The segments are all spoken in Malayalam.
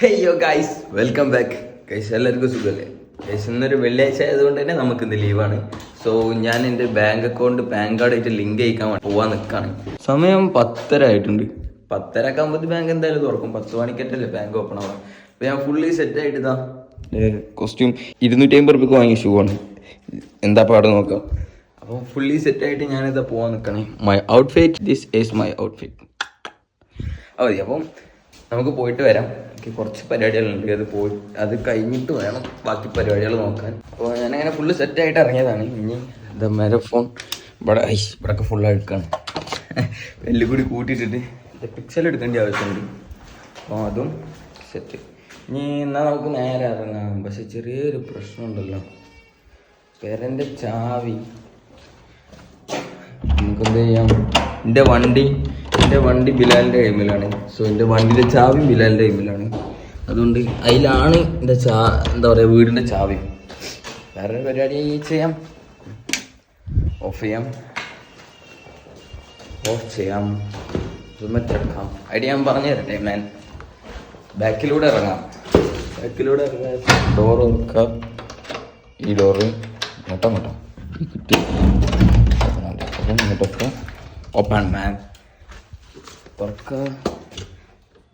Hey yo guys welcome back guys എല്ലാവർക്കും സുഖമല്ലേ ഗൈസ് ഇന്നൊരു വെള്ളിയാഴ്ച ആയതുകൊണ്ട് തന്നെ നമുക്ക് ഇന്ന് ലീവാണ് സോ ഞാൻ എന്റെ ബാങ്ക് അക്കൗണ്ട് പാൻ കാർഡ് ആയിട്ട് ലിങ്ക് അയക്കാൻ പോവാൻ നിൽക്കുകയാണ് സമയം പത്തര ആയിട്ടുണ്ട്. പത്തര ഒക്കെ ആകുമ്പോൾ ബാങ്ക് എന്തായാലും തുറക്കും. പത്ത് മണിക്കറ്റല്ലേ ബാങ്ക് ഓപ്പൺ ആവാം അപ്പോൾ ഞാൻ ഫുള്ളി സെറ്റ് ആയിട്ട് ഇതാ കോസ്റ്റ്യൂം ഇരുന്നൂറ്റി അമ്പത് റുപ്യക്ക് വാങ്ങിയ ഷൂ ആണ്. എന്താ പാട് നോക്കാം. അപ്പോൾ ഫുള്ളി സെറ്റ് ആയിട്ട് ഞാനിതാ പോവാൻ നിൽക്കണേ my outfit this is my outfit അതെ അപ്പം നമുക്ക് പോയിട്ട് വരാം. എനിക്ക് കുറച്ച് പരിപാടികളുണ്ട്. അത് പോയി അത് കഴിഞ്ഞിട്ട് വേണം ബാക്കി പരിപാടികൾ നോക്കാൻ. അപ്പോൾ ഞാനങ്ങനെ ഫുള്ള് സെറ്റായിട്ട് ഇറങ്ങിയതാണ്. ഇനി ദ മാരഫോൺ ഇവിടെ ഐ ഇവിടെയൊക്കെ ഫുൾ അഴുക്കാണ്. എല്ലാം കൂടി കൂട്ടിയിട്ടിട്ട് പിക്സൽ എടുക്കേണ്ട ആവശ്യമുണ്ട്. അപ്പോൾ അതും സെറ്റ് ഇനി എന്നാൽ നമുക്ക് നേരെ ഇറങ്ങാം. പക്ഷെ ചെറിയൊരു പ്രശ്നമുണ്ടല്ലോ. പേരന്റെ ചാവി. നമുക്ക് എന്ത് ചെയ്യാം? എന്റെ വണ്ടി എന്റെ വണ്ടി ബിലാലിന്റെ കൈമിലാണ്. സോ എന്റെ വണ്ടിയുടെ ചാവിയും ബിലാലിന്റെ കൈമിലാണ്. അതുകൊണ്ട് അതിലാണ് എന്റെ ചാ എന്താ പറയുക വീടിന്റെ ചാവി. വേറെ പരിപാടി ചെയ്യാം. ഓഫ് ചെയ്യാം. ഓഫ് ചെയ്യാം. എടുക്കാം. ഐഡിയ ഞാൻ പറഞ്ഞു തരട്ടെ മാൻ ബാക്കിലൂടെ ഇറങ്ങാം. ബാക്കിലൂടെ ഇറങ്ങാം ഡോർ തുറക്കുക ഈ ഡോറ് ഇങ്ങോട്ടോ ഇങ്ങോട്ടോ കിട്ടി. ഓപ്പൺ മാൻ തുറക്കുക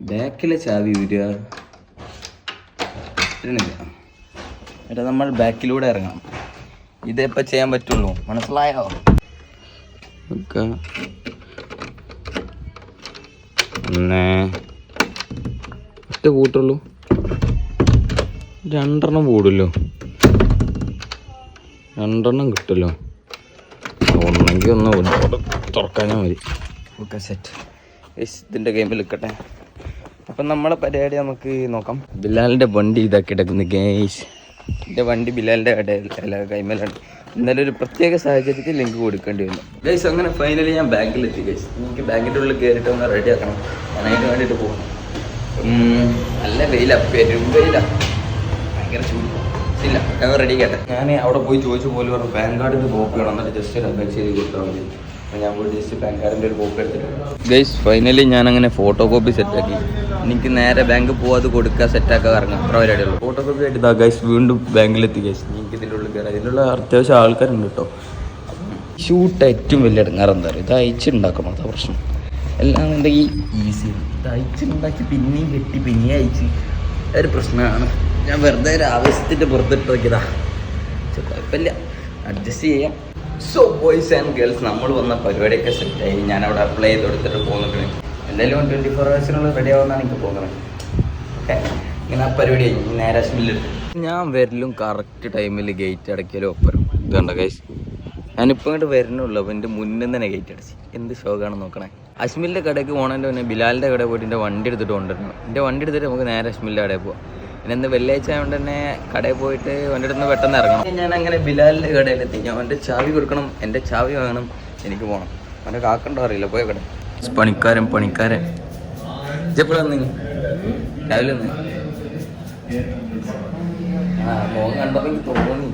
ബാക്കിലെ ചാവി വരിക എന്നിട്ട് നമ്മൾ ബാക്കിലൂടെ ഇറങ്ങണം. ഇതെപ്പോൾ ചെയ്യാൻ പറ്റുള്ളൂ. മനസ്സിലായോ? ഒക്കെ ഒറ്റ കൂട്ടുള്ളൂ. രണ്ടെണ്ണം കൂടുമല്ലോ രണ്ടെണ്ണം കിട്ടുമല്ലോ ഒന്നെങ്കിൽ ഒന്ന് തുറക്കാഞ്ഞാൽ മതി. ഓക്കെ സെറ്റ് ഇതിന്റെ ഗെയിമിൽ നിൽക്കട്ടെ. അപ്പം നമ്മളെ പരിപാടി നമുക്ക് നോക്കാം. ബിലാലിന്റെ വണ്ടി ഇതാക്കി എടുക്കുന്നു ഗേസ് എന്റെ വണ്ടി ബിലാലിന്റെ കടയിൽ അല്ല കൈമേലാണ്. എന്നാലും ഒരു പ്രത്യേക സാഹചര്യത്തിൽ ലിങ്ക് കൊടുക്കേണ്ടി വന്നു. ഗൈസ് അങ്ങനെ ഫൈനലി ഞാൻ ബാങ്കിലെത്തി ഗൈസ് എനിക്ക് ബാങ്കിന്റെ ഉള്ളിൽ കയറിയിട്ട് ഒന്ന് റെഡി ആക്കണം. അതിന് വേണ്ടിയിട്ട് പോകണം നല്ല വെയിലാ. പെരും വെയിലാ. ഭയങ്കര ചൂട്. ഇല്ല ഞാൻ റെഡി കേട്ടെ ഞാൻ അവിടെ പോയി ചോദിച്ചു പോലും പറഞ്ഞു പാൻ കാർഡിന്റെ കോപ്പി വേണം എന്നിട്ട് ജസ്റ്റ് ഒരു അപേക്ഷ ചെയ്ത് കൊടുത്താൽ മതി. ഞാൻ പാൻ കാർഡിന്റെ ഒരു കോപ്പി എടുത്തിട്ട് ഗൈസ് ഫൈനലി ഞാൻ അങ്ങനെ ഫോട്ടോ കോപ്പി സെറ്റ് ആക്കി. എനിക്ക് നേരെ ബാങ്ക് പോവാതെ കൊടുക്കുക സെറ്റാക്കാൻ ഇറങ്ങാം അത്ര പരിപാടിയുള്ളൂ ഫോട്ടോ കോപ്പി ആയിട്ട് ഇതാ ഗൈസ് വീണ്ടും ബാങ്കിലെത്തി ഗൈസ് എനിക്ക് ഇതിന്റെ ഉള്ളിൽ കയറാം ഇതിനുള്ള അത്യാവശ്യം ആൾക്കാരുണ്ട് കേട്ടോ ഷൂട്ട് ഏറ്റവും വലിയ ഇടങ്ങാറ് എന്താ പറയുക ഇത് അയച്ചുണ്ടാക്കണം അതാ പ്രശ്നം. എല്ലാന്നുണ്ടെങ്കിൽ ഈസി ഇത് അയച്ചുണ്ടാക്കി പിന്നെയും കെട്ടി പിന്നെയും അയച്ച്. ഒരു പ്രശ്നമാണ് ഞാൻ വെറുതെ ഒരു ആവശ്യത്തിന്റെ പുറത്തിട്ട് നോക്കിയതാ. പക്ഷെ കുഴപ്പമില്ല. അഡ്ജസ്റ്റ് ചെയ്യാം. സോ ബോയ്സ് ആൻഡ് ഗേൾസ് നമ്മൾ വന്ന പരിപാടിയൊക്കെ സെറ്റായി ഞാൻ അവിടെ അപ്ലൈ ചെയ്ത് കൊടുത്തിട്ട് പോകുന്നുണ്ട്. എന്തായാലും ട്വന്റി ഫോർ ഹവേഴ്സിനുള്ളിൽ റെഡി ആവുമെന്നാണ് എനിക്ക് പോകുന്നത് ഓക്കെ ഇങ്ങനെ ആ പരിപാടി കഴിഞ്ഞു നേരെ അശ്മിലെടുത്ത് ഞാൻ വരലും കറക്റ്റ് ടൈമിൽ ഗേറ്റ് അടയ്ക്കലും ഒപ്പരം കണ്ട ഗൈസ് ഞാനിപ്പോൾ ഇങ്ങോട്ട് വരുന്നുള്ളൂ അപ്പോൾ എന്റെ മുന്നിൽ തന്നെ ഗേറ്റ് അടച്ച്. എന്ത് ഷോക്കാണെന്ന് നോക്കണേ. അശ്മിലിന്റെ കടയ്ക്ക് പോകണതിന്റെ പിന്നെ ബിലാലിന്റെ കടയിൽ പോയിട്ട് എന്റെ വണ്ടി എടുത്തിട്ട് കൊണ്ടുവരണം. എന്റെ വണ്ടി എടുത്തിട്ട് നമുക്ക് നേരെ അശ്മിലിന്റെ കടയിൽ പോകാം പിന്നെ ഇന്ന് വെള്ളിയാഴ്ച ആയതുകൊണ്ട് തന്നെ കടയിൽ പോയിട്ട് അവന്റെ അടുത്ത് പെട്ടെന്ന് ഇറങ്ങണം. ഞാൻ അങ്ങനെ ബിലാലിന്റെ കടയിലെത്തി ഞാൻ എന്റെ ചാവി കൊടുക്കണം. എന്റെ ചാവി വാങ്ങണം. എനിക്ക് പോകണം അവന്റെ കാക്കണ്ടോ അറിയില്ല. പോയ കട പണിക്കാരൻ പണിക്കാരൻ. എപ്പോഴാണ് രാവിലെ ഒന്ന് ആ ബ്ലോഗ് കണ്ടപ്പോൾ എനിക്ക് തോന്നി.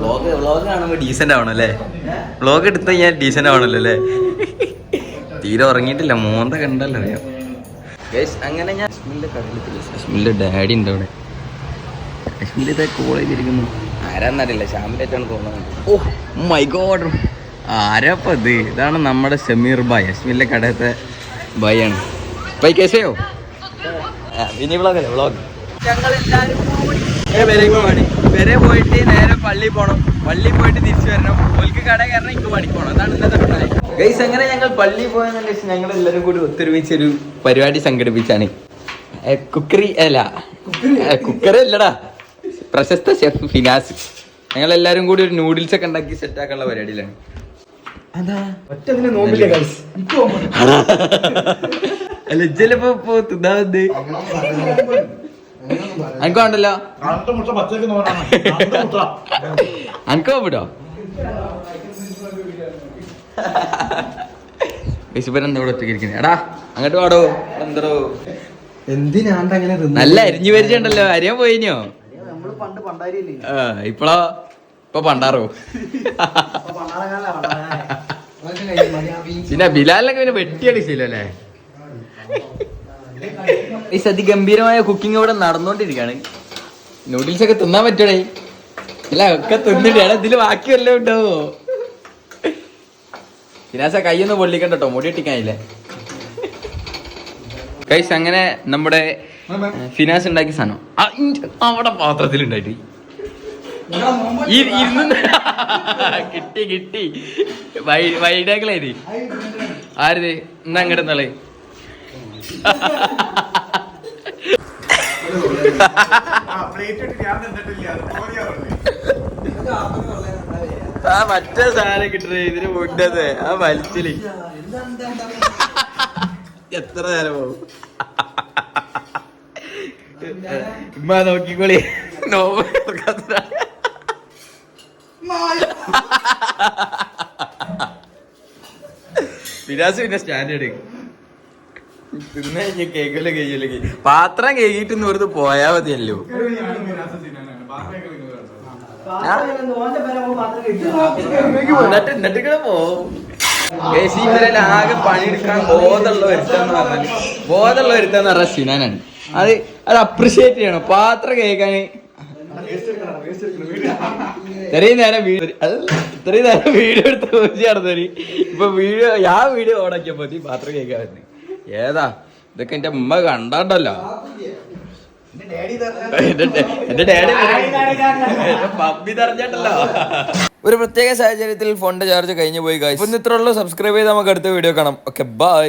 വ്ളോഗ് വ്ളോഗ് കാണുമ്പോൾ ഡീസന്റ് ആവണം അല്ലേ വ്ളോഗ് എടുത്ത ഞാൻ ഡീസന്റ് ആവണല്ലോ അല്ലേ? തീരെ ഉറങ്ങിയിട്ടില്ല. മോന്ത കണ്ടല്ലോ. അറിയാം അങ്ങനെ ഞാൻ അശ്മിലിന്റെ കടയിലെത്തി അശ്മിലിന്റെ ഡാഡി ഉണ്ട് അവിടെ. അശ്മിൽ ഇതാ കോളേജ് ഇരിക്കുന്നു ആരാന്നറിയില്ല ശ്യാമിലായിട്ടാണ് തോന്നുന്നത്. ഓ മൈ ഗോഡ് ആരാപ്പ ഇത്? ഇതാണ് നമ്മുടെ സമീർ ബായ് അശ്മിലിന്റെ കടയത്തെ ബായ് ആണ്. ബൈ കേസയോ ഇനി വ്ളോഗ് അല്ലേ വ്ളോഗ് വരെ പോയിട്ട് നേരെ പള്ളി പോണം. പള്ളി പോയിട്ട് തിരിച്ചു വരണം. ഓൽക്ക് കട കയറണം എനിക്ക് പണിക്ക് പോണം. അതാണ് ഇന്നത്തെ ഗൈസ് അങ്ങനെ ഞങ്ങൾ പള്ളി പോയെന്നല്ല ഞങ്ങൾ എല്ലാവരും കൂടി ഒത്തൊരുമിച്ച് ഒരു പരിപാടി സംഘടിപ്പിച്ചാണ്. കുക്കറി അല്ല. കുക്കറി. അല്ലടാ. പ്രശസ്ത ഷെഫ് ഫിനാസ്. ഞങ്ങൾ എല്ലാരും കൂടി ഒരു നൂഡിൽസ് ഒക്കെ ഉണ്ടാക്കി സെറ്റ് ആക്കാനുള്ള പരിപാടിയിലാണ്. അല്ല? അനക്ക് വേണ്ടല്ലോ? അനക്ക് വിടോ എന്താ ഇവിടെ എടാ അങ്ങോട്ട് പാടോ എന്തോ? എന്തിനാണ്ട് അങ്ങനെ നല്ല അരിഞ്ഞു പരിചയണ്ടല്ലോ അരിയാൻ പോയിനോ? നമ്മൾ പണ്ട് പണ്ടാരിയല്ലേ ആ ഇപ്പളോ ഇപ്പൊ പണ്ടാറോ? പിന്നെ ബിലാലിനൊക്കെ പിന്നെ വെട്ടിയടിച്ചില്ല അല്ലേ? ഈ അതിഗംഭീരമായ കുക്കിംഗ് ഇവിടെ നടന്നുകൊണ്ടിരിക്കുകയാണ് നൂഡിൽസ് ഒക്കെ തിന്നാൻ പറ്റണേ ഇല്ല ഒക്കെ തിന്നിട്ടാണ് ഇതിൽ ബാക്കി വല്ലതും ഉണ്ടാവോ ഫിനാസ കൈയൊന്ന് പൊള്ളിക്കണ്ട കേട്ടോ മുടി ഇട്ടിക്കാനില്ലേ കൈസ് അങ്ങനെ നമ്മുടെ ഫിനാസ് ഉണ്ടാക്കിയ സാധനം. അവിടെ പാത്രത്തിൽ ഉണ്ടായിട്ട് കിട്ടി കിട്ടി. വൈഡാക്കളേ ആരത്? എന്നാ അങ്ങോട്ട് നാളെ ആ മറ്റേ സാധനം കിട്ടണേ ഇതിന് മുണ്ടത്. ആ വലിച്ചിൽ. എത്ര നേരം പോകും ഉമ്മ നോക്കിക്കോളി. നോവ് വിലാസ് പിന്നെ സ്റ്റാൻഡേർഡ് തിന്നെ കേക്കല്ലേ കഴിയല്ലേ പാത്രം കേക്കിട്ട് വെറുതെ പോയാ മതിയല്ലോ. എന്നിട്ട് എന്നിട്ട് ഇങ്ങനെ പോവും. കേസി ഇവരെല്ലാം ആകെ പണിയെടുക്കാൻ ബോധമുള്ള വരുത്താന്ന് പറഞ്ഞാൽ ബോധമുള്ള വരുത്താന്ന് പറഞ്ഞ സിനാനാണ് അത് അത് അപ്രിഷിയേറ്റ് ചെയ്യണം. പാത്രം കേൾക്കാൻ. ഇത്രയും നേരം ഇത്രയും നേരം വീഡിയോ എടുത്ത് നടന്നവര് ഇപ്പൊ വീഡിയോ ആ വീഡിയോ ഓണാക്കിയപ്പോ പാത്രം കേൾക്കാൻ ഏതാ? ഇതൊക്കെ എന്റെ ഉമ്മ കണ്ടാണ്ടല്ലോ. എന്റെ ഡാഡി പമ്പി തെരഞ്ഞിട്ടല്ലോ ഒരു പ്രത്യേക സാഹചര്യത്തിൽ ഫോണിന്റെ ചാർജ് കഴിഞ്ഞു പോയി ഇപ്പൊ ഇത്ര ഉള്ളൂ. സബ്സ്ക്രൈബ് ചെയ്ത് നമുക്ക് അടുത്ത വീഡിയോ കാണാം. Okay bye